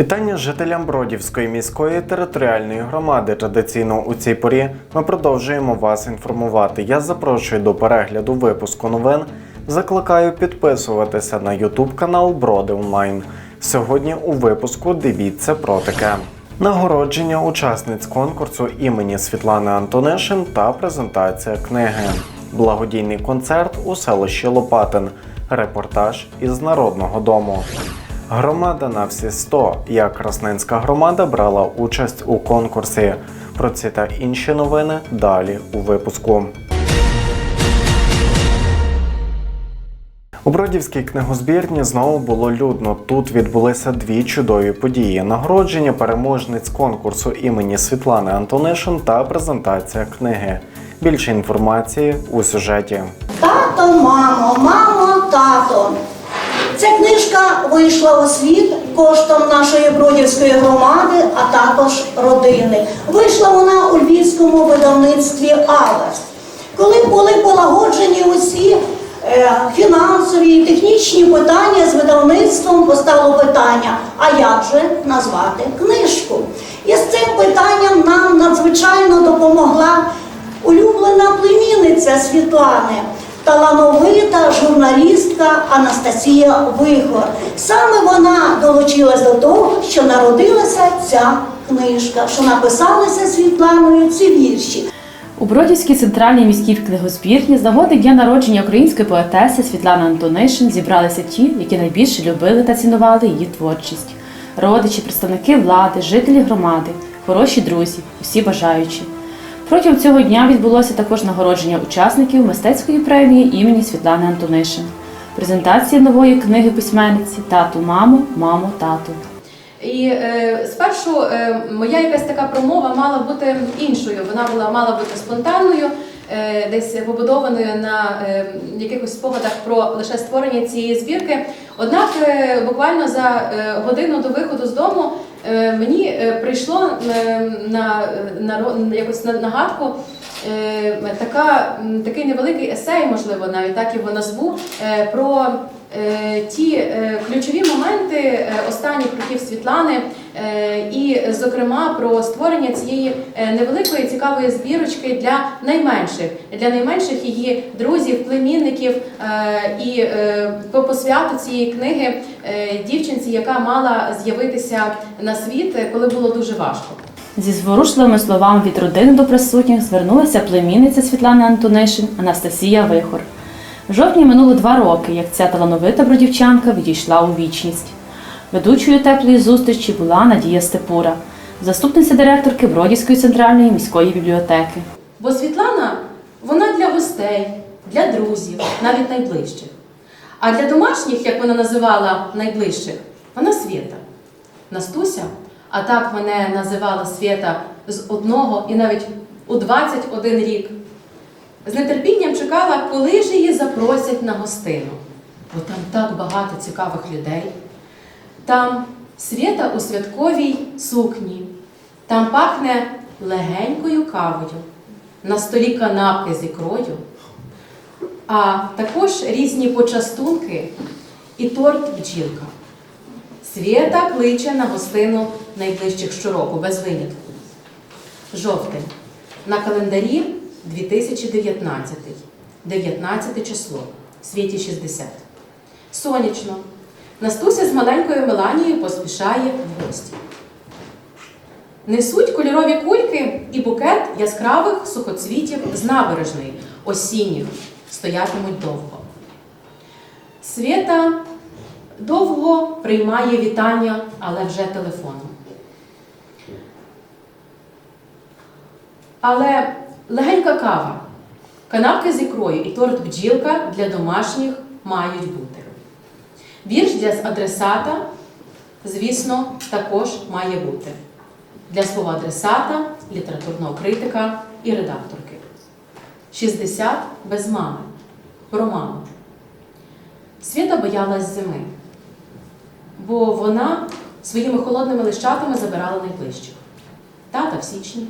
Вітання жителям Бродівської міської територіальної громади. Традиційно у цій порі ми продовжуємо вас інформувати. Я запрошую до перегляду випуску новин. Закликаю підписуватися на YouTube канал Броди Онлайн. Сьогодні у випуску дивіться про таке. Нагородження учасниць конкурсу імені Світлани Антонишин та презентація книги. Благодійний концерт у селищі Лопатин. Репортаж із Народного дому. Громада на всі 100. Як Красненська громада брала участь у конкурсі. Про ці та інші новини далі у випуску. У Бродівській книгозбірні знову було людно. Тут відбулися дві чудові події: нагородження переможниць конкурсу імені Світлани Антонишин та презентація книги. Більше інформації у сюжеті. Тато, мамо, мамо, тато. Ця книжка вийшла у світ коштом нашої бродівської громади, а також родини. Вийшла вона у львівському видавництві Аверс. Коли були полагоджені усі е, фінансові і технічні питання з видавництвом, постало питання: а як же назвати книжку? І з цим питанням нам надзвичайно допомогла улюблена племінниця Світлани талановита журналістка Анастасія Вихор. Саме вона долучилась до того, що народилася ця книжка, що написалися Світланою ці вірші. У Бродівській центральній міській книгозбірні з нагоди дня народження української поетеси Світлани Антонишин зібралися ті, які найбільше любили та цінували її творчість. Родичі, представники влади, жителі громади, хороші друзі, усі бажаючі. Протягом цього дня відбулося також нагородження учасників мистецької премії імені Світлани Антонишин, презентація нової книги письменниці Тату, мамо, мамо, тату. І е, спершу е, моя якась така промова мала бути іншою. Вона була мала бути спонтанною, е, десь побудованою на е, якихось спогадах про лише створення цієї збірки. Однак, е, буквально за е, годину до виходу з дому мені е, прийшло е, на, на, якось на нагадку. е, Така, такий невеликий есей, можливо, навіть так його назву, е, про е, ті е, ключові моменти е, останніх років Світлани, е, і, зокрема, про створення цієї е, невеликої цікавої збірочки для найменших, для найменших її друзів, племінників е, і е, по посвяту цієї книги е, дівчинці, яка мала з'явитися на світ, е, коли було дуже важко. Зі зворушливими словами від родини до присутніх звернулася племінниця Світлани Антонишин Анастасія Вихор. В жовтні минуло два роки, як ця талановита бродівчанка відійшла у вічність. Ведучою теплої зустрічі була Надія Степура, заступниця директорки Бродівської центральної міської бібліотеки. Бо Світлана вона для гостей, для друзів, навіть найближчих. А для домашніх, як вона називала найближчих, вона Свєта. Настуся, а так мене називала Свєта з одного і навіть у 21 рік. З нетерпінням чекала, коли ж її запросять на гостину. Бо там так багато цікавих людей. Там Свєта у святковій сукні, там пахне легенькою кавою, на столі канапки з ікрою, а також різні почастунки і торт бджілка. Свєта кличе на гостину найближчих щороку, без винятку. Жовтень. На календарі 2019. 19 число. Світі 60. Сонячно. Настуся з маленькою Меланією поспішає в гості. Несуть кольорові кульки і букет яскравих сухоцвітів з набережної, осінніх, стоятимуть довго. Свята довго приймає вітання, але вже телефоном. Але легенька кава, канапки з ікрою і торт бджілка для домашніх мають бути. Вірш для адресата, звісно, також має бути. Для свого адресата, літературного критика і редакторки. 60 без мами. Про маму. Свята боялась зими, бо вона своїми холодними лищатами забирала найближчих. Тата в січні,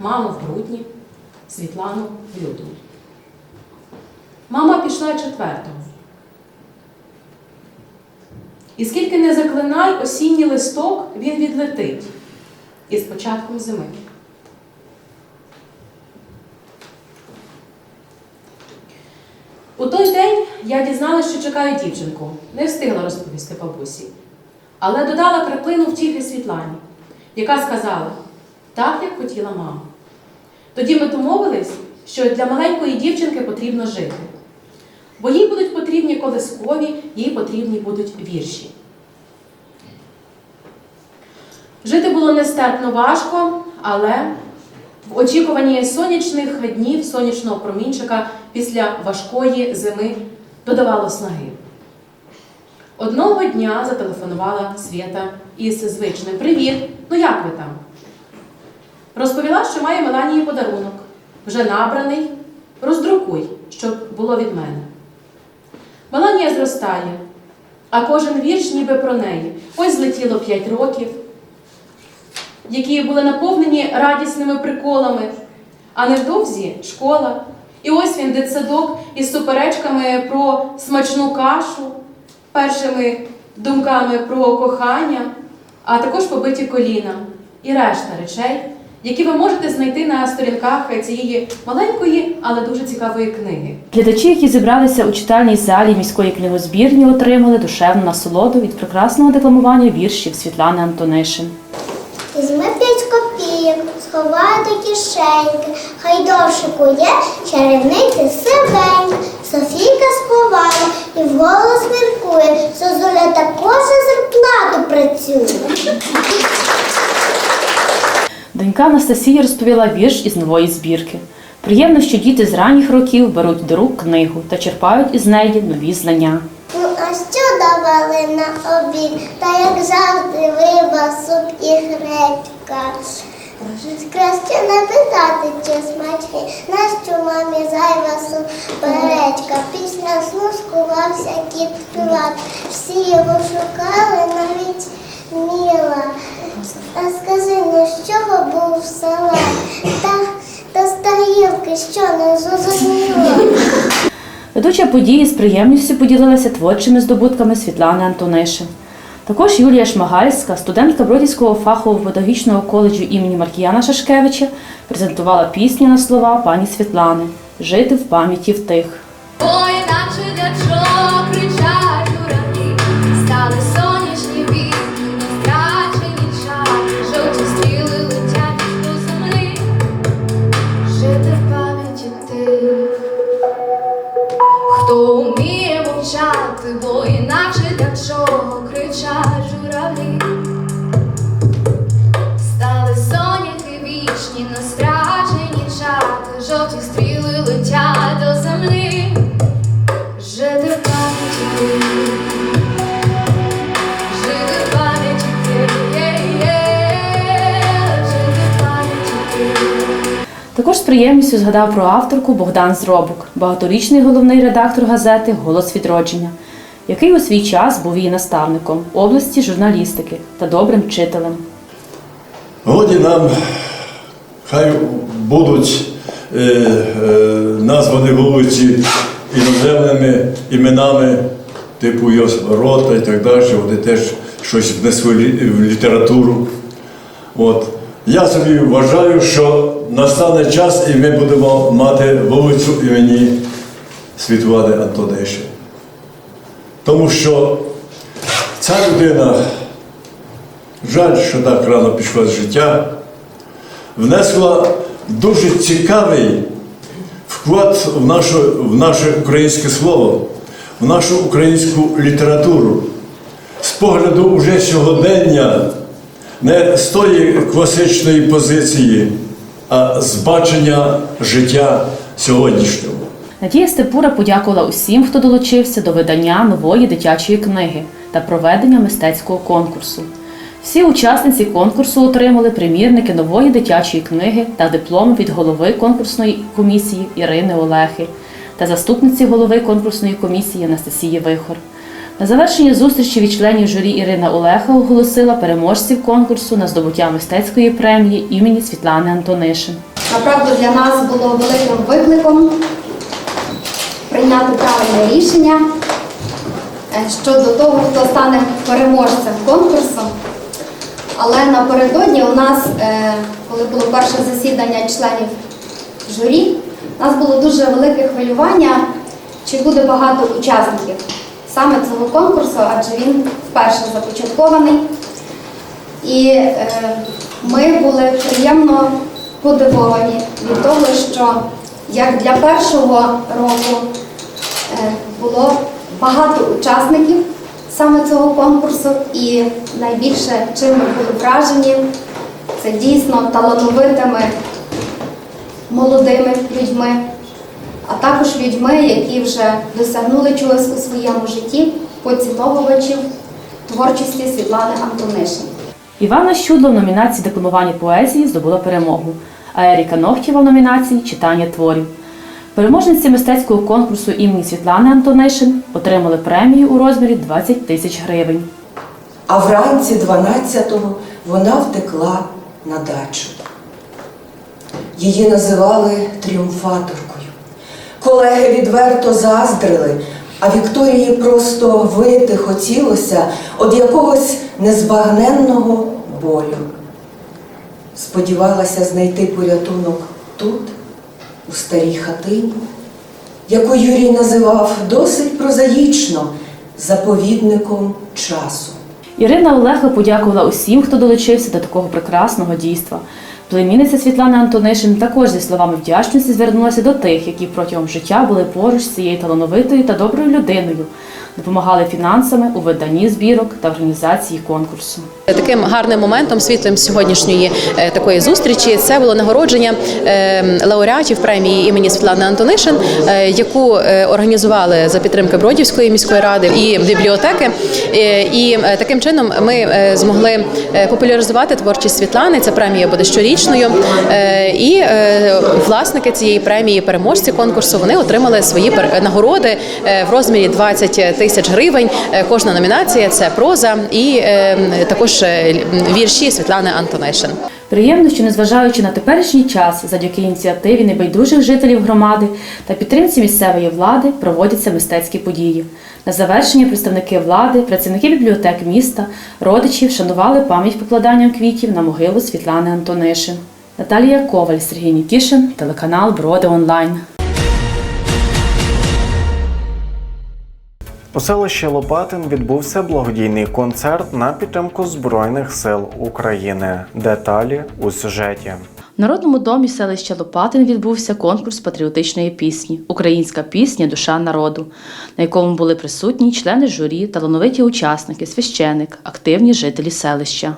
маму в грудні, Світлану в лютому. Мама пішла четвертого. І скільки не заклинай осінній листок, він відлетить із початком зими. У той день я дізналася, що чекаю дівчинку. Не встигла розповісти бабусі. Але додала краплину втіхи Світлані, яка сказала так, як хотіла мама. Тоді ми домовились, що для маленької дівчинки потрібно жити. Бо їй будуть потрібні колискові, їй потрібні будуть вірші. Жити було нестерпно важко, але в очікуванні сонячних днів, сонячного промінчика після важкої зими додавало снаги. Одного дня зателефонувала Свята із звичним Привіт! Ну як ви там? Розповіла, що має Меланії подарунок. Вже набраний. Роздрукуй, щоб було від мене. Меланія зростає, а кожен вірш ніби про неї. Ось злетіло п'ять років, які були наповнені радісними приколами, а невдовзі школа. І ось він дитсадок із суперечками про смачну кашу, першими думками про кохання, а також побиті коліна і решта речей, які ви можете знайти на сторінках цієї маленької, але дуже цікавої книги. Глядачі, які зібралися у читальній залі міської книгозбірні, отримали душевну насолоду від прекрасного декламування віршів Світлани Антонишин. Візьми п'ять копійок, сховай до кишеньки, хай довшику є чарівниця сивенька. Софійка сховала і вголос міркує, Зозуля також за зарплату працює. Донька Анастасія розповіла вірш із нової збірки. Приємно, що діти з ранніх років беруть до рук книгу та черпають із неї нові знання. Ну а що давали на обід? Та як завжди риба, суп і гречка. Краще не питати, чи смачні, нащо мамі зайва суперечка. Після сну скувався кіт співати. Всі його шукали, навіть міла. А скажи, ну з чого був салат? Та, та з тарілки, що не зрозуміло. Ведуча події з приємністю поділилася творчими здобутками Світлани Антонишин. Також Юлія Шмагальська, студентка Бродівського фахового педагогічного коледжу імені Маркіяна Шашкевича, презентувала пісню на слова пані Світлани Жити в пам'яті в тих. Бо приємністю згадав про авторку Богдан Зробок, багаторічний головний редактор газети Голос відродження, який у свій час був її наставником області журналістики та добрим вчителем. Годі нам хай будуть е, е, названі вулиці іноземними іменами, типу Рота і так далі, вони теж щось внесли в літературу. От. Я собі вважаю, що настане час і ми будемо мати вулицю імені Світлани Антонишин. Тому що ця людина Жаль, що так рано пішла з життя. Внесла дуже цікавий вклад в наше, в наше українське слово, в нашу українську літературу. З погляду уже сьогодення, не з тої класичної позиції, з бачення життя сьогоднішнього. Надія Степура подякувала усім, хто долучився до видання нової дитячої книги та проведення мистецького конкурсу. Всі учасниці конкурсу отримали примірники нової дитячої книги та дипломи від голови конкурсної комісії Ірини Олехи та заступниці голови конкурсної комісії Анастасії Вихор. На завершення зустрічі від членів журі Ірина Олеха оголосила переможців конкурсу на здобуття мистецької премії імені Світлани Антонишин. Направду для нас було великим викликом прийняти правильне рішення е, щодо того, хто стане переможцем конкурсу. Але напередодні у нас, е, коли було перше засідання членів журі, у нас було дуже велике хвилювання, чи буде багато учасників саме цього конкурсу, адже він вперше започаткований. І е, ми були приємно подивовані від того, що як для першого року е, було багато учасників саме цього конкурсу, і найбільше чим ми були вражені, це дійсно талановитими молодими людьми, а також людьми, які вже досягнули чогось у своєму житті, поціновувачів творчості Світлани Антонишин. Івана Щудло в номінації декламування поезії здобула перемогу, а Еріка Ногтєва в номінації читання творів. Переможниці мистецького конкурсу імені Світлани Антонишин отримали премію у розмірі 20 тисяч гривень. А вранці 12-го вона втекла на дачу. Її називали тріумфаторкою. Колеги відверто заздрили, а Вікторії просто вити хотілося від якогось незбагненного болю. Сподівалася знайти порятунок тут, у старій хатині, яку Юрій називав досить прозаїчно заповідником часу. Ірина Олега подякувала усім, хто долучився до такого прекрасного дійства. Племінниця Світлана Антонишин також зі словами вдячності звернулася до тих, які протягом життя були поруч з цією талановитою та доброю людиною, допомагали фінансами у виданні збірок та організації конкурсу. Таким гарним моментом, світлим сьогоднішньої е, такої зустрічі, це було нагородження е, лауреатів премії імені Світлани Антонишин, е, яку організували за підтримки Бродівської міської ради і бібліотеки. І таким чином ми змогли популяризувати творчість Світлани. Ця премія буде щорічною. І власники цієї премії, переможці конкурсу, вони отримали свої нагороди в розмірі 20 тисяч гривень. Е, Кожна номінація це проза і е, також е, вірші Світлани Антонишин. Приємно, що незважаючи на теперішній час, завдяки ініціативі небайдужих жителів громади та підтримці місцевої влади проводяться мистецькі події. На завершення представники влади, працівники бібліотек міста, родичі вшанували пам'ять покладанням квітів на могилу Світлани Антонишин. Наталія Коваль, Сергій Нікішин, телеканал Броди Онлайн. У селищі Лопатин відбувся благодійний концерт на підтримку Збройних сил України. Деталі у сюжеті. В Народному домі селища Лопатин відбувся конкурс патріотичної пісні Українська пісня Душа народу, на якому були присутні члени журі, талановиті учасники, священик, активні жителі селища.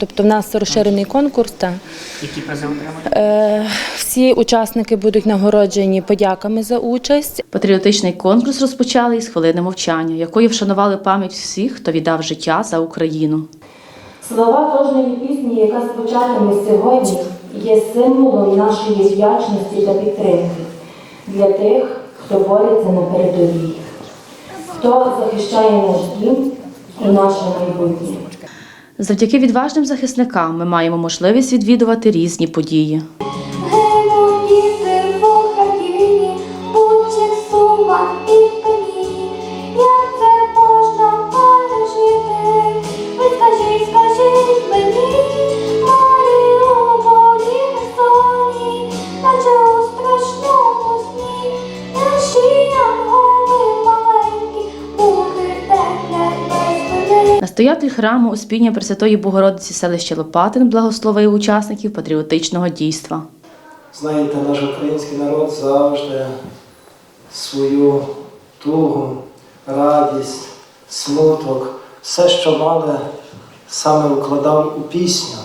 Тобто в нас розширений конкурс. Та. Які призи отримали? Всі учасники будуть нагороджені подяками за участь. Патріотичний конкурс розпочали із хвилини мовчання, якою вшанували пам'ять всіх, хто віддав життя за Україну. Слова кожної пісні, яка звучатиме сьогодні, є символом нашої вдячності та підтримки для тих, хто бореться на передовій, хто захищає наш дім і наше майбутнє. Завдяки відважним захисникам ми маємо можливість відвідувати різні події. Настоятель храму Успіння Пресвятої Богородиці селища Лопатин благословив учасників патріотичного дійства. Знаєте, наш український народ завжди свою тугу, радість, смуток, все, що мали, саме вкладав у пісню.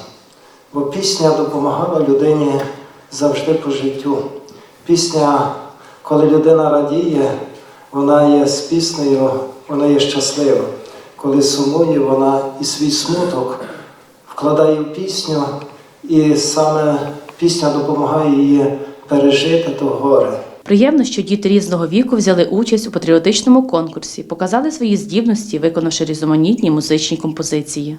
Бо пісня допомагала людині завжди по життю. Пісня, коли людина радіє, вона є з піснею, вона є щаслива. Коли сумує, вона і свій смуток вкладає в пісню, і саме пісня допомагає їй пережити то горе. Приємно, що діти різного віку взяли участь у патріотичному конкурсі, показали свої здібності, виконавши різноманітні музичні композиції.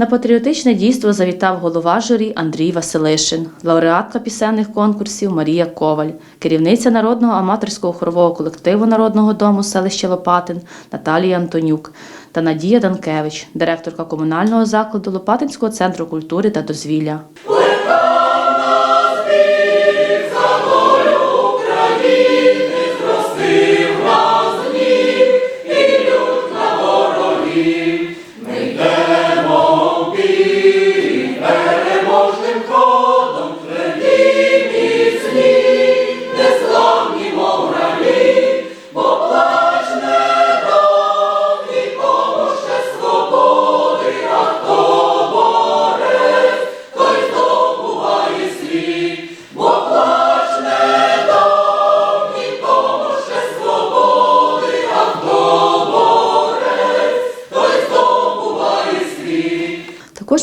На патріотичне дійство завітав голова журі Андрій Василишин, лауреатка пісенних конкурсів Марія Коваль, керівниця народного аматорського хорового колективу Народного дому селища Лопатин Наталія Антонюк та Надія Данкевич, директорка комунального закладу Лопатинського центру культури та дозвілля.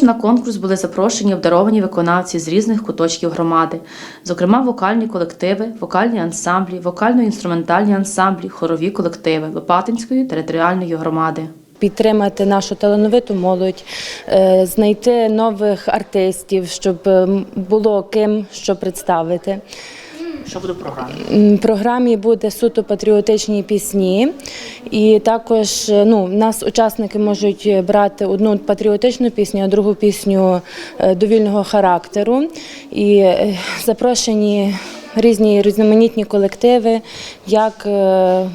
На конкурс були запрошені обдаровані виконавці з різних куточків громади, зокрема вокальні колективи, вокальні ансамблі, вокально-інструментальні ансамблі, хорові колективи Лопатинської територіальної громади. Підтримати нашу талановиту молодь, е, знайти нових артистів, щоб було ким що представити. Що буде в програмі? В програмі буде суто патріотичні пісні, і також е, ну, нас учасники можуть брати одну патріотичну пісню, а другу пісню е, довільного характеру. І е, запрошені різні різноманітні колективи, як е,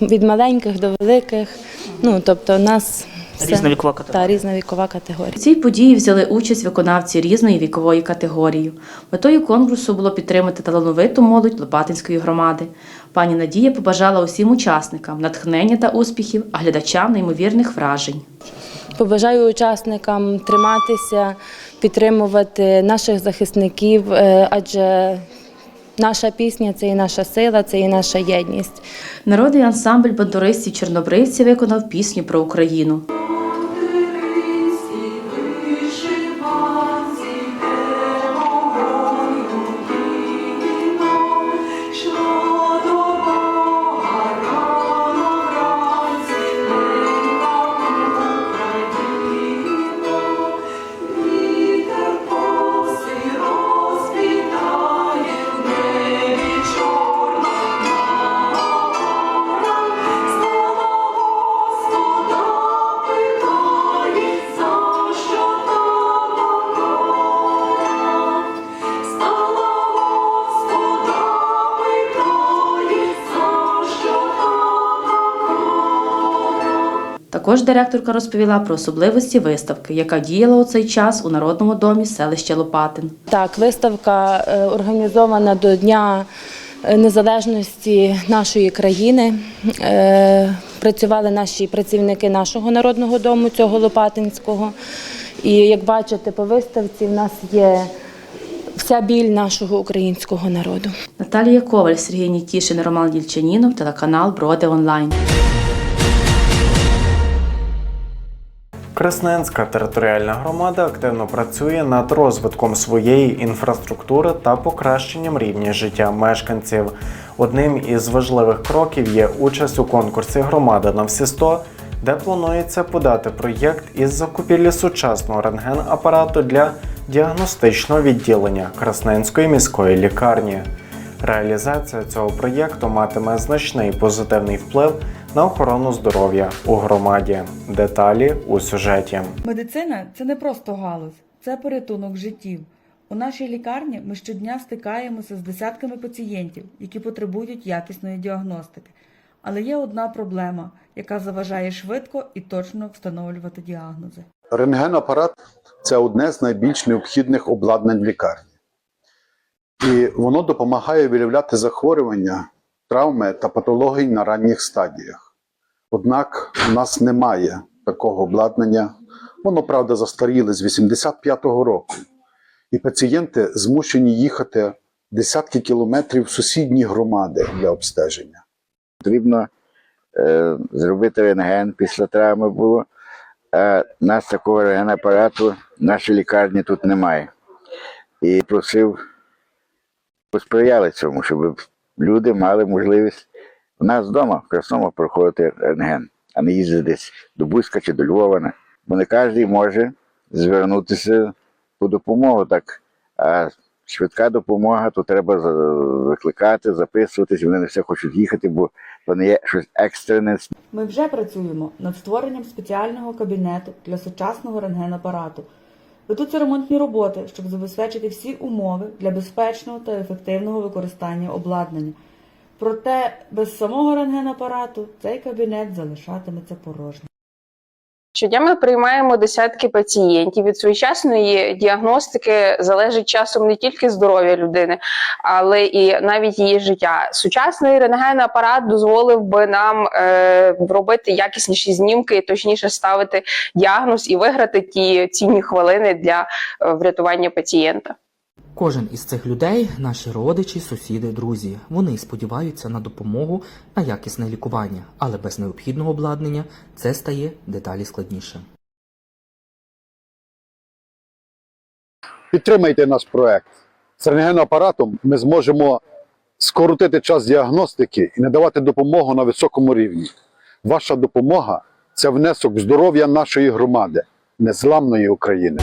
від маленьких до великих. Ну, тобто, нас все- Різна вікова категорія. Та, різна вікова категорія. Цій події взяли участь виконавці різної вікової категорії. Метою конкурсу було підтримати талановиту молодь Лопатинської громади. Пані Надія побажала усім учасникам натхнення та успіхів, а глядачам неймовірних вражень. Побажаю учасникам триматися, підтримувати наших захисників, е, адже наша пісня це і наша сила, це і наша єдність. Народний ансамбль бандуристів Чорнобривці виконав пісню про Україну. Також директорка розповіла про особливості виставки, яка діяла у цей час у Народному домі селища Лопатин. Так, виставка е, організована до Дня е, незалежності нашої країни. Е, Працювали наші працівники нашого народного дому, цього Лопатинського. І як бачите, по виставці в нас є вся біль нашого українського народу. Наталія Коваль, Сергій Нікішин, Роман Дільчанінов, телеканал Броди Онлайн. Красненська територіальна громада активно працює над розвитком своєї інфраструктури та покращенням рівня життя мешканців. Одним із важливих кроків є участь у конкурсі Громада на всі 100», де планується подати проєкт із закупівлі сучасного рентген-апарату для діагностичного відділення Красненської міської лікарні. Реалізація цього проєкту матиме значний позитивний вплив на охорону здоров'я у громаді. Деталі у сюжеті. Медицина це не просто галузь, це порятунок життів. У нашій лікарні ми щодня стикаємося з десятками пацієнтів, які потребують якісної діагностики. Але є одна проблема, яка заважає швидко і точно встановлювати діагнози. Рентгенапарат це одне з найбільш необхідних обладнань в лікарні. І воно допомагає виявляти захворювання, травми та патології на ранніх стадіях. Однак у нас немає такого обладнання. Воно, правда, застаріле з 85-го року. І пацієнти змушені їхати десятки кілометрів в сусідні громади для обстеження. Потрібно е, зробити рентген після травми було. А у нас такого рентгенапарату в нашій лікарні тут немає. І просив, посприяли цьому, щоб люди мали можливість у нас вдома, в Красному, проходити рентген, а не їздити десь до Бузька чи до Львова. Бо не кожен може звернутися по допомогу. Так. А швидка допомога, то треба викликати, записуватись, вони не все хочуть їхати, бо то не є щось екстрене. Ми вже працюємо над створенням спеціального кабінету для сучасного рентгенапарату. Ведуться ремонтні роботи, щоб забезпечити всі умови для безпечного та ефективного використання обладнання. Проте без самого рентгенапарату цей кабінет залишатиметься порожнім. Щодня ми приймаємо десятки пацієнтів. Від своєчасної діагностики залежить часом не тільки здоров'я людини, але і навіть її життя. Сучасний рентген-апарат дозволив би нам е, робити якісніші знімки, точніше ставити діагноз і виграти ті цінні хвилини для е, врятування пацієнта. Кожен із цих людей наші родичі, сусіди, друзі. Вони сподіваються на допомогу на якісне лікування, але без необхідного обладнання це стає деталі складніше. Підтримайте наш проект. З рентгенапаратом ми зможемо скоротити час діагностики і надавати допомогу на високому рівні. Ваша допомога це внесок в здоров'я нашої громади, незламної України.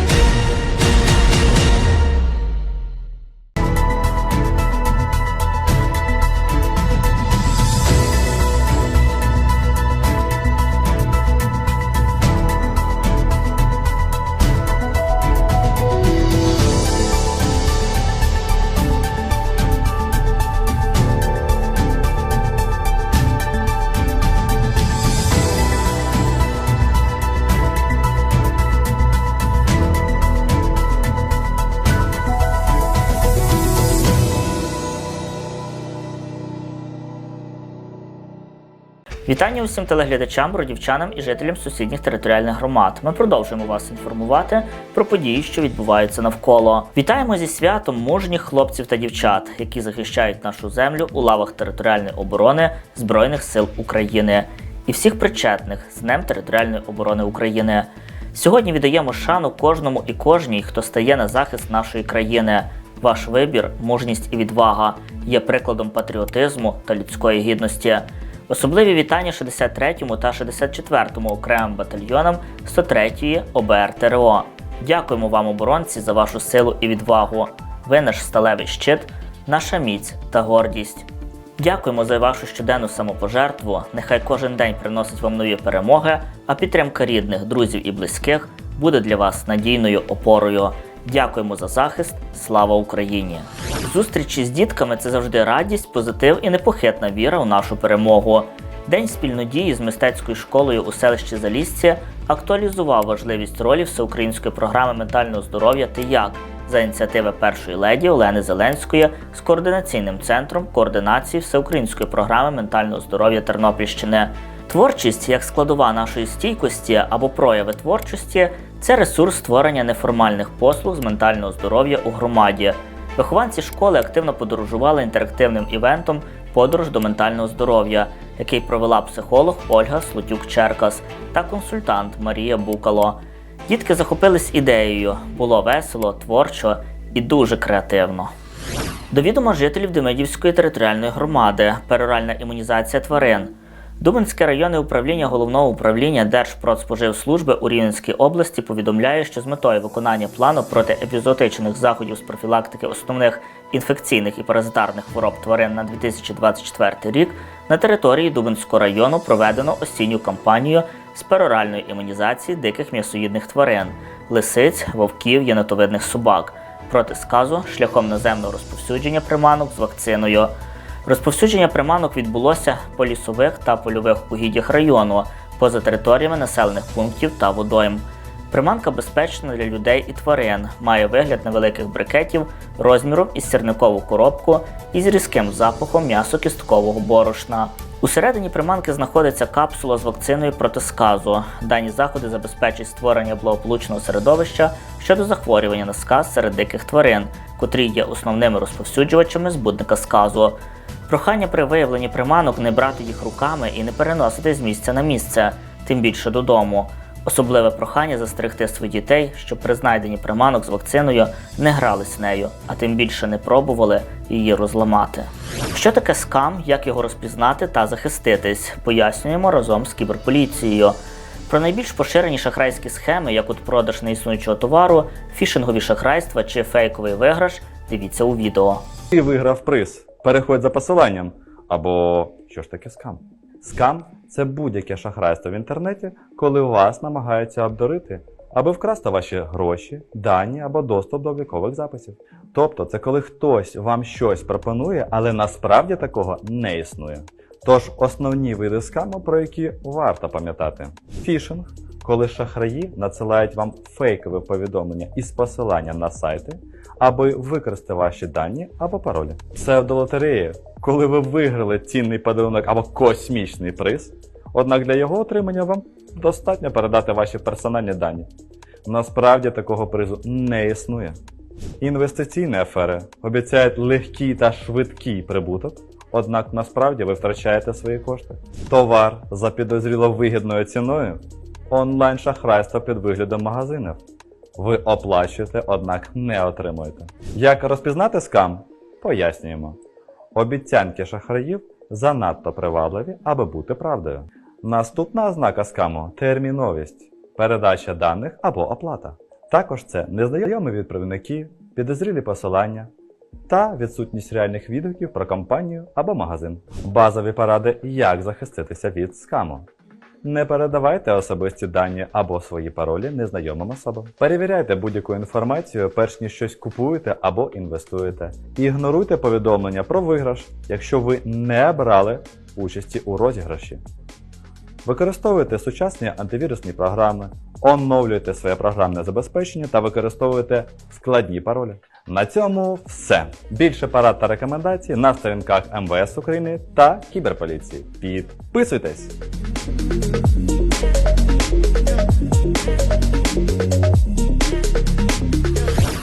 Вітання усім телеглядачам, бродівчанам і жителям сусідніх територіальних громад. Ми продовжуємо вас інформувати про події, що відбуваються навколо. Вітаємо зі святом мужніх хлопців та дівчат, які захищають нашу землю у лавах територіальної оборони Збройних сил України і всіх причетних з Днем територіальної оборони України. Сьогодні віддаємо шану кожному і кожній, хто стає на захист нашої країни. Ваш вибір, мужність і відвага є прикладом патріотизму та людської гідності. Особливі вітання 63-му та 64-му окремим батальйонам 103-ї ОБР ТРО. Дякуємо вам, оборонці, за вашу силу і відвагу. Ви наш сталевий щит, наша міць та гордість. Дякуємо за вашу щоденну самопожертву. Нехай кожен день приносить вам нові перемоги, а підтримка рідних, друзів і близьких буде для вас надійною опорою. Дякуємо за захист. Слава Україні! Зустрічі з дітками це завжди радість, позитив і непохитна віра у нашу перемогу. День спільнодії з мистецькою школою у селищі Залісці актуалізував важливість ролі всеукраїнської програми ментального здоров'я «Ти як» за ініціативи першої леді Олени Зеленської з координаційним центром координації всеукраїнської програми ментального здоров'я Тернопільщини. Творчість як складова нашої стійкості або прояви творчості це ресурс створення неформальних послуг з ментального здоров'я у громаді. Вихованці школи активно подорожували інтерактивним івентом Подорож до ментального здоров'я, який провела психолог Ольга Слутюк-Черкас та консультант Марія Букало. Дітки захопились ідеєю, було весело, творчо і дуже креативно. До відома жителів Демидівської територіальної громади, пероральна імунізація тварин. Дубинське районне управління головного управління Держпродспоживслужби у Рівненській області повідомляє, що з метою виконання плану проти епізотичних заходів з профілактики основних інфекційних і паразитарних хвороб тварин на 2024 рік на території Дубинського району проведено осінню кампанію з пероральної імунізації диких м'ясоїдних тварин, лисиць, вовків, єнотовидних собак проти сказу шляхом наземного розповсюдження приманок з вакциною. Розповсюдження приманок відбулося по лісових та польових угіддях району, поза територіями населених пунктів та водойм. Приманка безпечна для людей і тварин, має вигляд невеликих брикетів розміром із сірникову коробку із різким запахом м'ясо-кісткового борошна. Усередині приманки знаходиться капсула з вакциною проти сказу. Дані заходи забезпечать створення благополучного середовища щодо захворювання на сказ серед диких тварин, котрі є основними розповсюджувачами збудника сказу. Прохання при виявленні приманок не брати їх руками і не переносити з місця на місце, тим більше додому. Особливе прохання застерегти своїх дітей, щоб при знайденні приманок з вакциною не грались нею, а тим більше не пробували її розламати. Що таке скам, як його розпізнати та захиститись, пояснюємо разом з кіберполіцією. Про найбільш поширені шахрайські схеми, як от продаж неіснуючого товару, фішингові шахрайства чи фейковий виграш, дивіться у відео. Ти виграв приз. Переходь за посиланням. Або що ж таке скам? Скам це будь-яке шахрайство в інтернеті, коли вас намагаються обдурити, аби вкрасти ваші гроші, дані або доступ до облікових записів. Тобто, це коли хтось вам щось пропонує, але насправді такого не існує. Тож основні види скаму, про які варто пам'ятати: фішинг, коли шахраї надсилають вам фейкове повідомлення із посиланням на сайти, аби використати ваші дані або паролі. Псевдолотереї, коли ви виграли цінний подарунок або космічний приз, однак для його отримання вам достатньо передати ваші персональні дані. Насправді такого призу не існує. Інвестиційні афери обіцяють легкий та швидкий прибуток, однак насправді ви втрачаєте свої кошти. Товар за підозріло вигідною ціною, онлайн шахрайство під виглядом магазинів. Ви оплачуєте, однак не отримуєте. Як розпізнати скам? Пояснюємо. Обіцянки шахраїв занадто привабливі, аби бути правдою. Наступна ознака скаму терміновість, передача даних або оплата. Також це незнайомі відправники, підозрілі посилання та відсутність реальних відгуків про компанію або магазин. Базові поради, як захиститися від скаму. Не передавайте особисті дані або свої паролі незнайомим особам. Перевіряйте будь-яку інформацію, перш ніж щось купуєте або інвестуєте. Ігноруйте повідомлення про виграш, якщо ви не брали участі у розіграші. Використовуйте сучасні антивірусні програми, оновлюйте своє програмне забезпечення та використовуйте складні паролі. На цьому все. Більше парад та рекомендацій на сторінках МВС України та Кіберполіції. Підписуйтесь!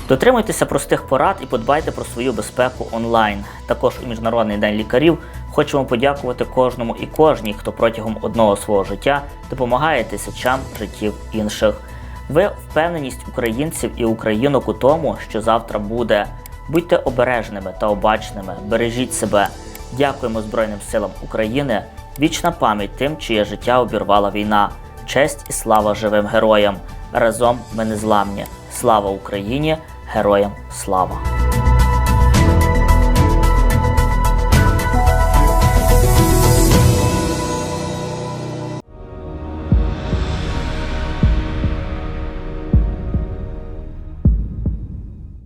Дотримуйтеся простих порад і подбайте про свою безпеку онлайн. Також у Міжнародний день лікарів хочемо подякувати кожному і кожній, хто протягом одного свого життя допомагає тисячам життів інших. Ви впевненість українців і українок у тому, що завтра буде. Будьте обережними та обачними, бережіть себе. Дякуємо Збройним силам України. Вічна пам'ять тим, чиє життя обірвала війна. Честь і слава живим героям. Разом ми незламні. Слава Україні! Героям слава!